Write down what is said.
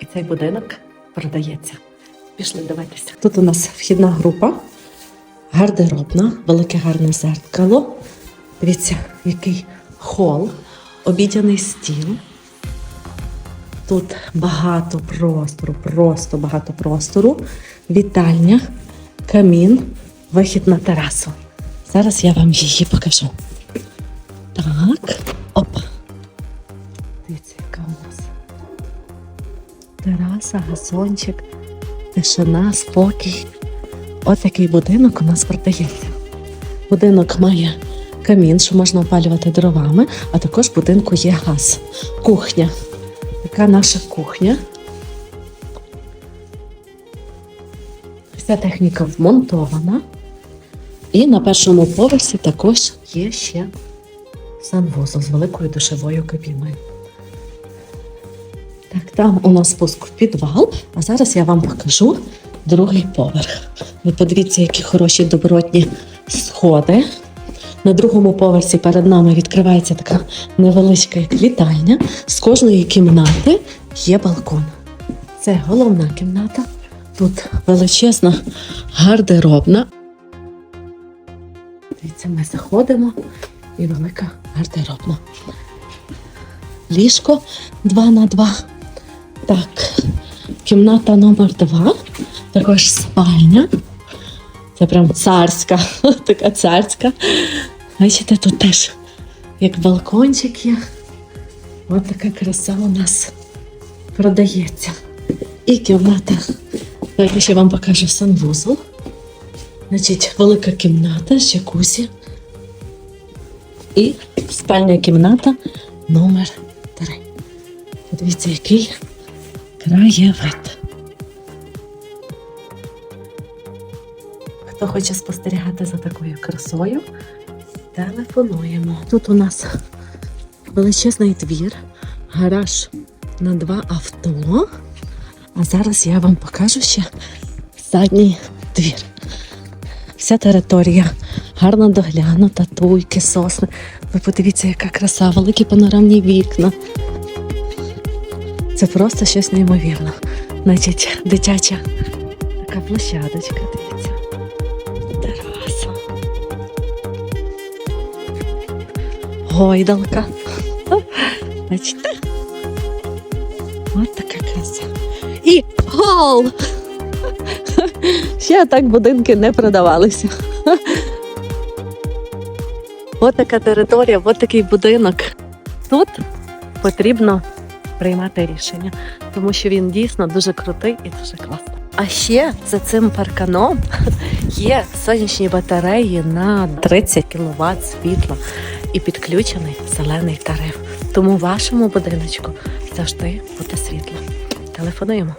І цей будинок продається. Пішли дивитися. Тут у нас вхідна група, гардеробна, велике гарне зеркало. Дивіться, який хол, обідяний стіл. Тут багато простору, просто багато простору. Вітальня, камін, вихід на терасу. Зараз я вам її покажу. Так, опа. Дивіться, яка у нас тераса, газончик, тишина, спокій. От такий будинок у нас продається. Будинок має камін, що можна опалювати дровами, а також в будинку є газ. Кухня. Така наша кухня. Вся техніка вмонтована. І на першому поверсі також є ще санвузол з великою душевою кабіною. Так, там у нас спуск в підвал, а зараз я вам покажу другий поверх. Ви подивіться, які хороші добротні сходи. На другому поверсі перед нами відкривається така невеличка вітальня. З кожної кімнати є балкон. Це головна кімната. Тут величезна гардеробна. Дивіться, ми заходимо і велика гардеробна. Ліжко 2 на 2. Так, кімната номер 2. Також спальня. Це прям царська, така царська. Бачите, тут теж як балкончик є. Ось така краса у нас продається. І кімната. Давайте ще вам покажу санвузол. Значить, велика кімната джакузі. І спальня кімната номер 3. Подивіться, який краєвид. Хто хоче спостерігати за такою красою, телефонуємо. Тут у нас величезний двір, гараж на два авто. А зараз я вам покажу ще задній двір. Вся територія гарно доглянута, туйки, сосни. Ви подивіться, яка краса, великі панорамні вікна. Це просто щось неймовірне. Значить, дитяча така площадочка, дивіться. Тераса. Гойдалка. Бачите? Ось така краса. І гол! Ще так будинки не продавалися. Ось така територія, ось такий будинок. Тут потрібно приймати рішення, тому що він дійсно дуже крутий і дуже класний. А ще за цим парканом є сонячні батареї на 30 кВт світла і підключений зелений тариф. Тому вашому будиночку завжди буде світло. Телефонуємо.